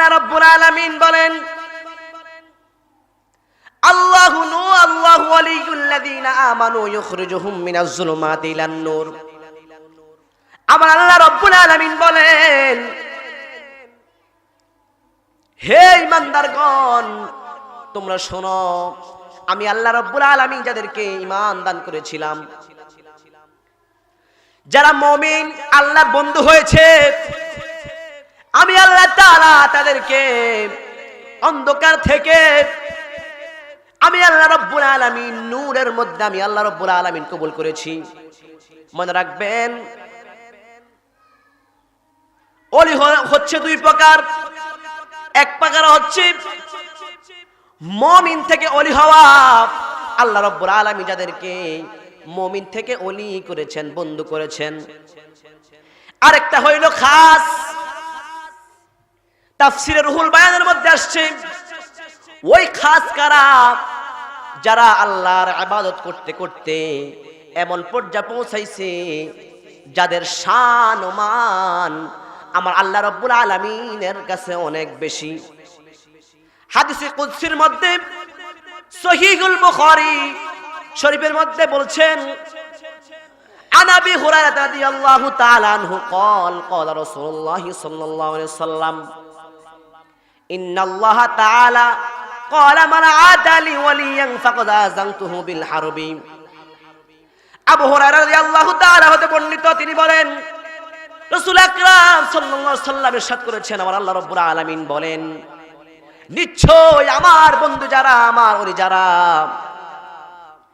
আল্লাহ রব্বুল আলামিন বলেন, আল্লাহু নূ, আল্লাহু ওয়ালিয়ুল্লাযীনা আমানু ইউখরিজুহুম মিনাজ যুলুমাতি ইলান নূর। আমার আল্লাহ রব্বুল আলামিন বলেন, হে ইমানদারগণ তোমরা শোনো, আমি আল্লাহ রব্বুল আলামিন যাদেরকে ঈমান দান করেছিলাম, যারা মমিন আল্লাহর বন্ধু হয়েছে আমি আল্লাহ তাআলা তাদেরকে অন্ধকার থেকে আমি আল্লাহ রব্বুল আলামিন নূরের মধ্যে আমি আল্লাহ রব্বুল আলামিন কবুল করেছি। মনে রাখবেন, অলি হচ্ছে দুই প্রকার। এক প্রকার হচ্ছে মমিন থেকে অলি হওয়া। আল্লাহ রব্বুল আলামিন যাদেরকে মমিন থেকে অলি করেছেন, বন্ধু করেছেন। আরেকটা হইল খাস। তাফসিরের রুহুল বায়ানের মধ্যে আসছে ওই খাস কারা যারা আল্লাহর আবাদত করতে করতে এমন পর্যায়ে পৌঁছাইছে যাদের শান ও মান আমার আল্লাহ রব্বুল আলমিনের কাছে অনেক বেশি হাদিসে কুদসির মধ্যে সহিহুল বুখারী শরীফের মধ্যে বলছেন عن ابي هريره رضي الله تعالى عنه قال قال رسول الله صلى الله عليه وسلم হারবি। তিনি বলেন করেছেন, আমার আল্লাহ আলামিন বলেন, নিশ্চয় আমার বন্ধু যারা, আমার ওরি যারা,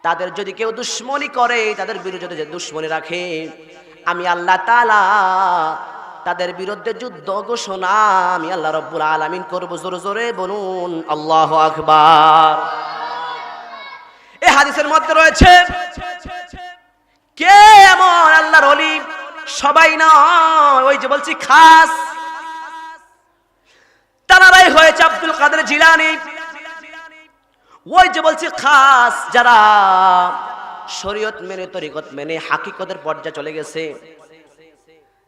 তাদের যদি কেউ দুশ্মনী করে, তাদের বিরুদ্ধে দুশ্মনী রাখে, আমি আল্লাহ তালা তাদের বিরুদ্ধে যুদ্ধ ঘোষণা আমি আল্লাহ রব্বুল আলামিন করব। জোরে জোরে বলুন, আল্লাহ আকবার। এ হাদিসের মধ্যে রয়েছে, কে এমন আল্লাহর অলি সবাই নয়, ওই যে বলছি খাস। তারাই হয়েছে আব্দুল কাদের জিলানি। ওই যে বলছি খাস, যারা শরীয়ত মেনে তরিকত মেনে হাকিকতের পর্যায়ে চলে গেছে।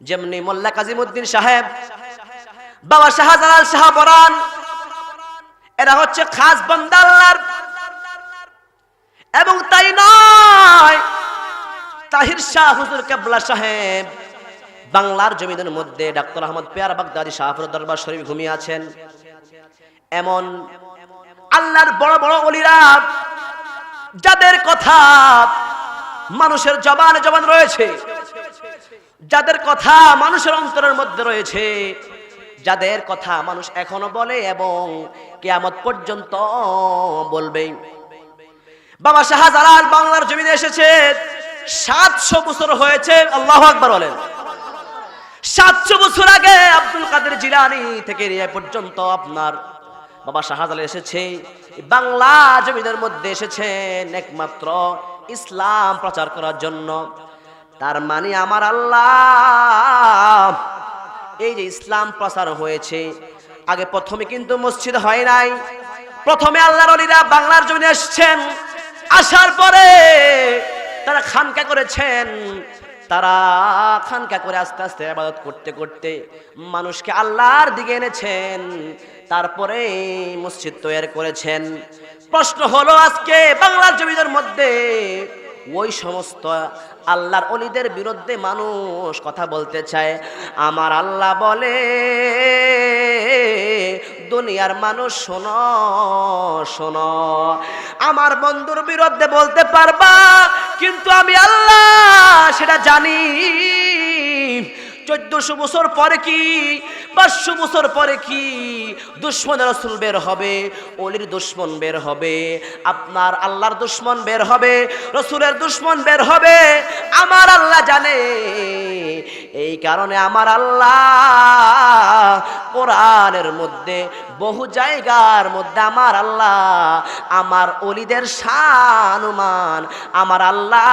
যেমনি মোল্লা কাজিমুদ্দিন সাহেব, বাবা শাহজালাল শাহ এরা হচ্ছে খাস বন্দাল্লার। এবং তাই নয়, তাহির শাহ হুজুর কেবলা সাহেব, বাংলার জমিদের মধ্যে ডাক্তার আহমদ পেয়ার বাগদাদি শাহপুর দরবার শরীফ ঘুমিয়ে আছেন। এমন আল্লাহর বড় বড় অলিরা, যাদের কথা মানুষের জবান জবান রয়েছে যাদের কথা মানুষের অন্তরের মধ্যে রয়েছে, যাদের কথা মানুষ এখনও বলে এবং কেয়ামত পর্যন্ত বলবে। বাবা শাহজালাল বাংলার জমিনে এসেছে, সাতশো বছর হয়েছে, আল্লাহ আকবর বলেন। সাতশো বছর আগে আব্দুল কাদের জিলানি থেকে পর্যন্ত আপনার বাবা শাহজালাল এসেছে, বাংলা জমিনের মধ্যে এসেছেন একমাত্র ইসলাম প্রচার করার জন্য। তার মানে আমার আল্লাহ। এই যে ইসলাম প্রচার হয়েছে, আগে প্রথমে কিন্তু মসজিদ হয় নাই। প্রথমে আল্লাহর অলিরা বাংলার জমিনে এসেছেন, আসার পরে তারা খানকা করেছেন। তারা খানকা করে আস্তে আস্তে আবাদত করতে করতে মানুষকে আল্লাহর দিকে এনেছেন, তারপরে মসজিদ তৈরি করেছেন। প্রশ্ন হলো, আজকে বাংলার জমিদের মধ্যে ওই সমস্ত আল্লাহর অলিদের বিরুদ্ধে মানুষ কথা বলতে চায়। আমার আল্লাহ বলে, দুনিয়ার মানুষ শোনো, শোন। আমার বন্ধুর বিরুদ্ধে বলতে পারবা, কিন্তু আমি আল্লাহ সেটা জানি। চোদ্দশো বছর পরে কি? পাঁচশো বছর পরে কি? দুশ্মন রসুল বের হবে, অলির দুশ্মন বের হবে, আপনার আল্লাহর দুশ্মন বের হবে, রসুলের দুশ্মন বের হবে আমার আল্লাহ জানে। এই কারণে আমার আল্লাহ কোরআনের মধ্যে, বহু জায়গার মধ্যে আমার আল্লাহ, আমার অলিদের সানুমান আমার আল্লাহ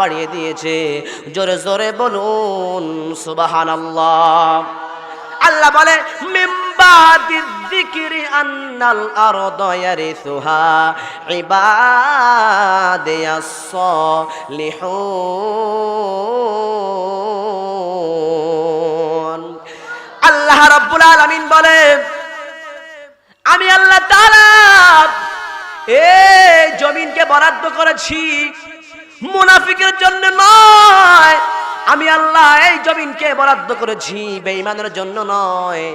বাড়িয়ে দিয়েছে। জোরে জোরে বলুন সুবাহান আল্লাহ আল্লাহ বলে আন্নাল আরদ ইয়ারিসুহা ইবাদিয়াস সালিহুন আল্লাহ রাব্বুল আলামিন বলে, আমি আল্লাহ তাআলা এই জমিনকে বরাদ্দ করেছি। মুনাফিকের জন্য নয়, আমি আল্লাহ এই জমিনকে বরাদ্দ করেছি, বেঈমানের জন্য নয়।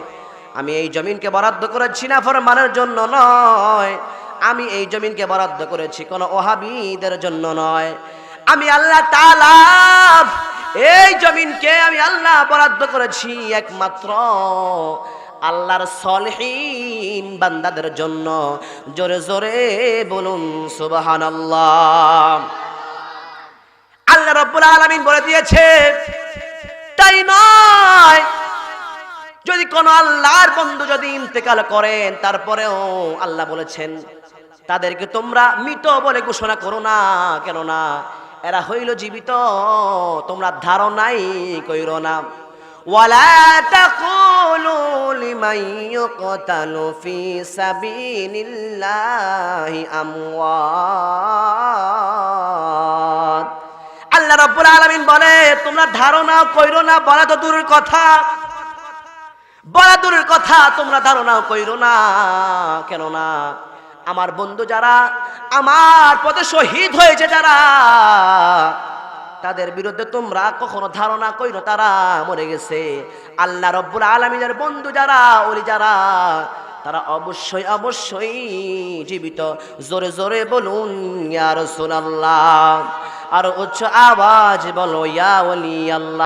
আমি এই জমিনকে বরাদ্দ করেছি না ফরমানের জন্য নয়। আমি এই জমিনকে বরাদ্দ করেছি কোন ওহাবিদের জন্য নয়। আমি আল্লাহ তাআলা এই জমিনকে আমি আল্লাহ বরাদ্দ করেছি একমাত্র আল্লাহর সলহীন বান্দাদের জন্য। জোরে জোরে বলুন, সুবহানাল্লাহ। আল্লাহ রব্বুল আলামিন বলে দিয়েছে, তাই নয় যদি কোন আল্লাহর বন্ধু যদি ইন্তেকাল করেন তারপরেও আল্লাহ বলেছেন তাদেরকে তোমরা মৃত বলে ঘোষণা করো না কেন না এরা হইল জীবিত তোমরা ধারণাই কইরো না ولا تقولوا لمن يقتل في سبيل الله أموات আল্লাহ রাব্বুল আলামিন বলে তোমরা ধারণা কইরো না বলা তো দূরের কথা বলা দূরের কথা তোমরা ধারণা কইরো না। কেন না আমার বন্ধু যারা, আমার পথে শহীদ হয়েছে যারা, তাদের বিরুদ্ধে তোমরা কখনো ধারণা কইরো তারা মরে গেছে। আল্লাহ রব্বুল আলমিনের বন্ধু যারা, ওলি যারা, তারা অবশ্যই অবশ্যই জীবিত। জোরে জোরে বলুন, ইয়া রাসূলুল্লাহ। আর উচ্চ আওয়াজ বলো, ইয়া ওলি আল্লাহ।